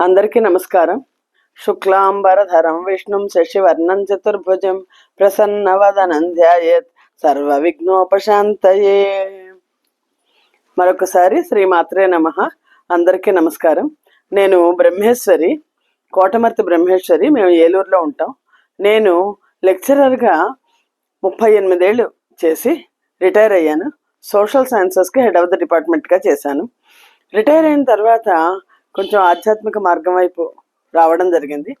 అందరికీ నమస్కారం. శుక్లాంబరధరం విష్ణుం శశివర్ణం చతుర్భుజం ప్రసన్నవదనం ధ్యాయేత్ సర్వ విఘ్నోపశాంతయే మరొకసారి శ్రీమాత్రే నమ. అందరికీ నమస్కారం. నేను బ్రహ్మేశ్వరి కోటమర్తి బ్రహ్మేశ్వరి మేము ఏలూరులో ఉంటాం. నేను లెక్చరర్గా ముప్పై ఎనిమిదేళ్ళు చేసి రిటైర్ అయ్యాను. సోషల్ సైన్సెస్కి హెడ్ ఆఫ్ ద డిపార్ట్మెంట్గా చేశాను. రిటైర్ అయిన తర్వాత కొంచెం ఆధ్యాత్మిక మార్గం వైపు రావడం జరిగింది.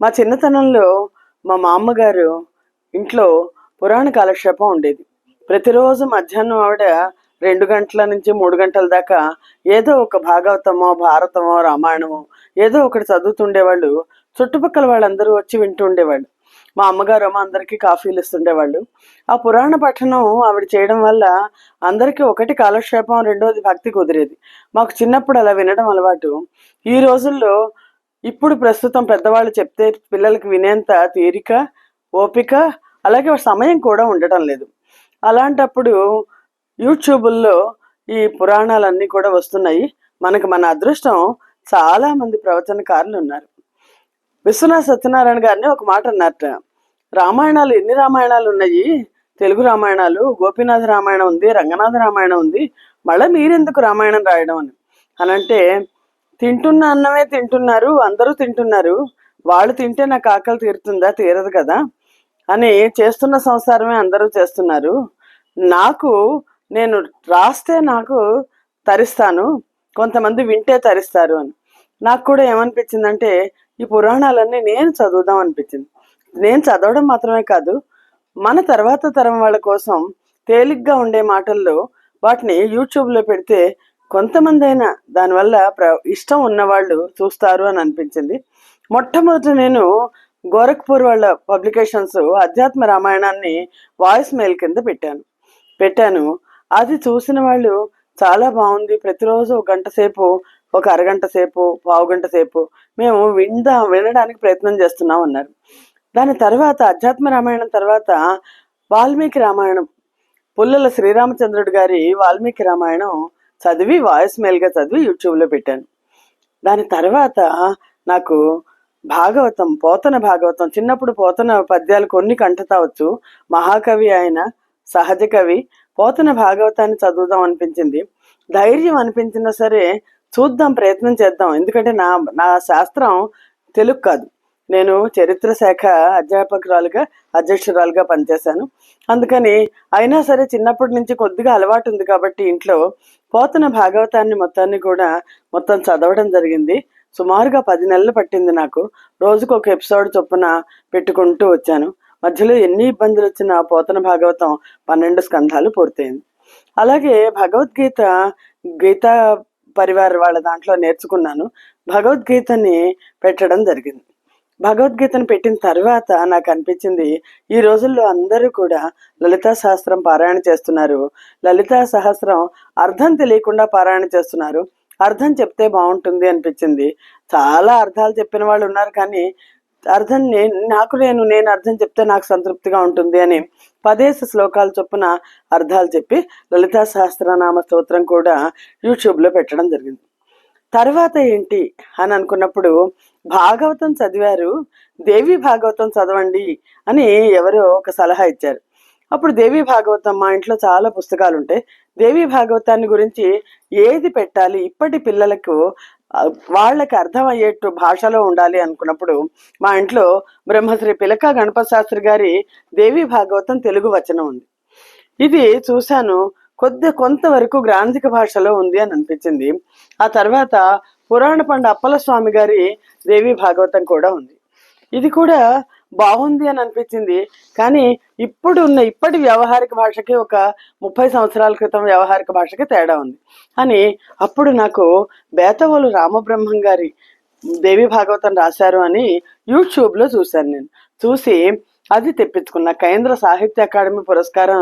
మా చిన్నతనంలో మా మామగారు ఇంట్లో పురాణ కాలక్షేపం ఉండేది. ప్రతిరోజు మధ్యాహ్నం ఆవిడ రెండు గంటల నుంచి మూడు గంటల దాకా ఏదో ఒక భాగవతమో భారతమో రామాయణమో ఏదో ఒకటి చదువుతుండేవాళ్ళు. చుట్టుపక్కల వాళ్ళందరూ వచ్చి వింటూ ఉండేవాళ్ళు. మా అమ్మగారు అమ్మ అందరికీ కాఫీలు ఇస్తుండేవాళ్ళు. ఆ పురాణ పఠనం ఆవిడ చేయడం వల్ల అందరికీ ఒకటి కాలక్షేపం రెండోది భక్తి కుదిరేది. మాకు చిన్నప్పుడు అలా వినడం అలవాటు. ఈ రోజుల్లో ఇప్పుడు ప్రస్తుతం పెద్దవాళ్ళు చెప్తే పిల్లలకి వినేంత తీరిక ఓపిక అలాగే సమయం కూడా ఉండటం లేదు. అలాంటప్పుడు యూట్యూబుల్లో ఈ పురాణాలన్నీ కూడా వస్తున్నాయి. మనకు మన అదృష్టం చాలా మంది ప్రవచనకారులు ఉన్నారు. విశ్వనాథ్ సత్యనారాయణ గారిని ఒక మాట అన్నట్ట రామాయణాలు ఎన్ని రామాయణాలు ఉన్నాయి? తెలుగు రామాయణాలు గోపీనాథ రామాయణం ఉంది రంగనాథ రామాయణం ఉంది మళ్ళీ మీరెందుకు రామాయణం రాయడం అని? అనంటే తింటున్న అన్నమే తింటున్నారు అందరూ తింటున్నారు వాళ్ళు తింటే నాకు ఆకలి తీరుతుందా తీరదు కదా అని చేస్తున్న సంసారమే అందరూ చేస్తున్నారు. నాకు నేను రాస్తే నాకు తరిస్తాను కొంతమంది వింటే తరిస్తారు అని. నాకు కూడా ఏమనిపించిందంటే ఈ పురాణాలన్నీ నేను చదువుదాం అనిపించింది. నేను చదవడం మాత్రమే కాదు మన తర్వాత తరం వాళ్ళ కోసం తేలిగ్గా ఉండే మాటల్లో వాటిని యూట్యూబ్లో పెడితే కొంతమంది అయినా దానివల్ల ప్ర ఇష్టం ఉన్నవాళ్ళు చూస్తారు అని అనిపించింది. మొట్టమొదట నేను గోరఖ్పూర్ వాళ్ళ పబ్లికేషన్స్ అధ్యాత్మ రామాయణాన్ని వాయిస్ మెయిల్ కింద పెట్టాను. పెట్టాను. అది చూసిన వాళ్ళు చాలా బాగుంది. ప్రతిరోజు ఒక గంట సేపు ఒక అరగంట సేపు పావు గంట సేపు మేము విందా వినడానికి ప్రయత్నం చేస్తున్నాం అన్నారు. దాని తర్వాత అధ్యాత్మ రామాయణం తర్వాత వాల్మీకి రామాయణం పుల్లల శ్రీరామచంద్రుడు గారి వాల్మీకి రామాయణం చదివి వాయిస్ మెయిల్గా చదివి యూట్యూబ్లో పెట్టాను. దాని తర్వాత నాకు భాగవతం పోతన భాగవతం చిన్నప్పుడు పోతన పద్యాలు కొన్ని కంటతావచ్చు మహాకవి ఆయన సహజ కవి పోతన భాగవతాన్ని చదువుదాం అనిపించింది. ధైర్యం అనిపించినా సరే చూద్దాం ప్రయత్నం చేద్దాం. ఎందుకంటే నా నా శాస్త్రం తెలుగు కాదు. నేను చరిత్ర శాఖ అధ్యాపకురాలుగా అధ్యక్షురాలుగా పనిచేశాను. అందుకని అయినా సరే చిన్నప్పటి నుంచి కొద్దిగా అలవాటు ఉంది కాబట్టి ఇంట్లో పోతన భాగవతాన్ని మొత్తాన్ని కూడా మొత్తం చదవడం జరిగింది. సుమారుగా పది నెలలు పట్టింది నాకు. రోజుకు ఒక ఎపిసోడ్ చొప్పున పెట్టుకుంటూ వచ్చాను. మధ్యలో ఎన్ని ఇబ్బందులు వచ్చినా పోతన భాగవతం పన్నెండు స్కంధాలు పూర్తయింది. అలాగే భగవద్గీత గీతా పరివార్ వాళ్ళ దాంట్లో నేర్చుకున్నాను. భగవద్గీతని పెట్టడం జరిగింది. భగవద్గీతను పెట్టిన తర్వాత నాకు అనిపించింది ఈ రోజుల్లో అందరూ కూడా లలితా సహస్రం పారాయణ చేస్తున్నారు. లలితా సహస్రం అర్థం తెలియకుండా పారాయణ చేస్తున్నారు. అర్థం చెప్తే బాగుంటుంది అనిపించింది. చాలా అర్థాలు చెప్పిన వాళ్ళు ఉన్నారు కానీ అర్థం నేను నాకు నేను నేను అర్థం చెప్తే నాకు సంతృప్తిగా ఉంటుంది అని పదేశ శ్లోకాల చొప్పున అర్థాలు చెప్పి లలితా సహస్రనామ స్తోత్రం కూడా యూట్యూబ్లో పెట్టడం జరిగింది. తర్వాత ఏంటి అని అనుకున్నప్పుడు భాగవతం చదివారు దేవి భాగవతం చదవండి అని ఎవరో ఒక సలహా ఇచ్చారు. అప్పుడు దేవి భాగవతం మా ఇంట్లో చాలా పుస్తకాలు ఉంటాయి దేవి భాగవతాన్ని గురించి ఏది పెట్టాలి? ఇప్పటి పిల్లలకు వాళ్ళకి అర్థమయ్యేట్టు భాషలో ఉండాలి అనుకున్నప్పుడు మా ఇంట్లో బ్రహ్మశ్రీ పిలక గణపతి శాస్త్రి గారి దేవి భాగవతం తెలుగు వచనం ఉంది. ఇది చూశాను కొద్ది కొంతవరకు గ్రాంధిక భాషలో ఉంది అని అనిపించింది. ఆ తర్వాత పురాణ పండు అప్పల స్వామి గారి దేవి భాగవతం కూడా ఉంది. ఇది కూడా బాగుంది అని అనిపించింది. కానీ ఇప్పుడు ఉన్న ఇప్పటి వ్యవహారిక భాషకి ఒక ముప్పై సంవత్సరాల క్రితం వ్యవహారిక భాషకి తేడా ఉంది. అని అప్పుడు నాకు బేతవోలు రామబ్రహ్మం గారి దేవి భాగవతం రాశారు అని యూట్యూబ్లో చూశాను నేను. చూసి అది తెప్పించుకున్న కేంద్ర సాహిత్య అకాడమీ పురస్కారం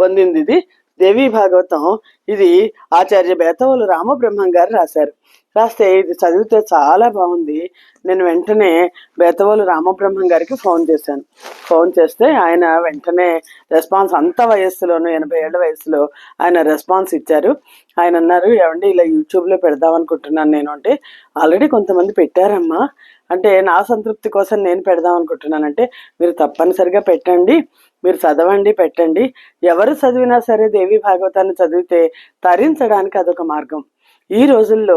పొందింది ఇది. దేవి భాగవతం ఇది ఆచార్య బేతవులు రామబ్రహ్మం గారు రాశారు. రాస్తే ఇది చదివితే చాలా బాగుంది. నేను వెంటనే బేతవోలు రామబ్రహ్మం గారికి ఫోన్ చేశాను. ఫోన్ చేస్తే ఆయన వెంటనే రెస్పాన్స్ అంత వయస్సులోను ఎనభై ఏళ్ళ వయసులో ఆయన రెస్పాన్స్ ఇచ్చారు. ఆయన అన్నారు ఏమండి ఇలా యూట్యూబ్లో పెడదాం అనుకుంటున్నాను నేను. అంటే ఆల్రెడీ కొంతమంది పెట్టారమ్మా. అంటే నా సంతృప్తి కోసం నేను పెడదాం అనుకుంటున్నానంటే మీరు తప్పనిసరిగా పెట్టండి మీరు చదవండి పెట్టండి. ఎవరు చదివినా సరే దేవి భాగవతాన్ని చదివితే తరించడానికి అదొక మార్గం. ఈ రోజుల్లో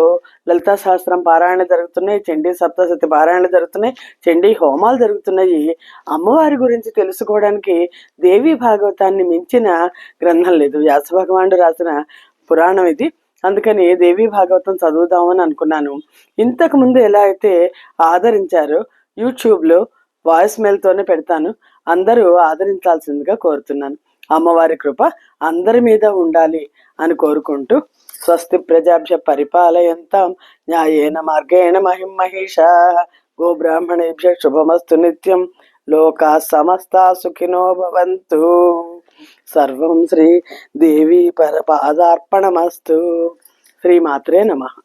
లలితా సహస్రం పారాయణ జరుగుతున్నాయి చండీ సప్తశతి పారాయణ జరుగుతున్నాయి చండీ హోమాలు జరుగుతున్నాయి. అమ్మవారి గురించి తెలుసుకోవడానికి దేవి భాగవతాన్ని మించిన గ్రంథం లేదు. వ్యాస భగవానుడు రాసిన పురాణం ఇది. అందుకని దేవి భాగవతం చదువుదామని అనుకున్నాను. ఇంతకు ముందు ఎలా అయితే ఆదరించారో యూట్యూబ్లో వాయిస్ మెయిల్తోనే పెడతాను. అందరూ ఆదరించాల్సిందిగా కోరుతున్నాను. అమ్మవారి కృప అందరి మీద ఉండాలి అని కోరుకుంటూ స్వస్తి ప్రజాభ్య పరిపాలయంతం. న్యాయేన మార్గేణ మహిం మహిషా. గోబ్రాహ్మణేభ్య శుభమస్తు నిత్యం. లోకా సమస్త సుఖినో భవంతు. సర్వం శ్రీ దేవి పరపాదార్పణమస్తు శ్రీమాత్రే నమః.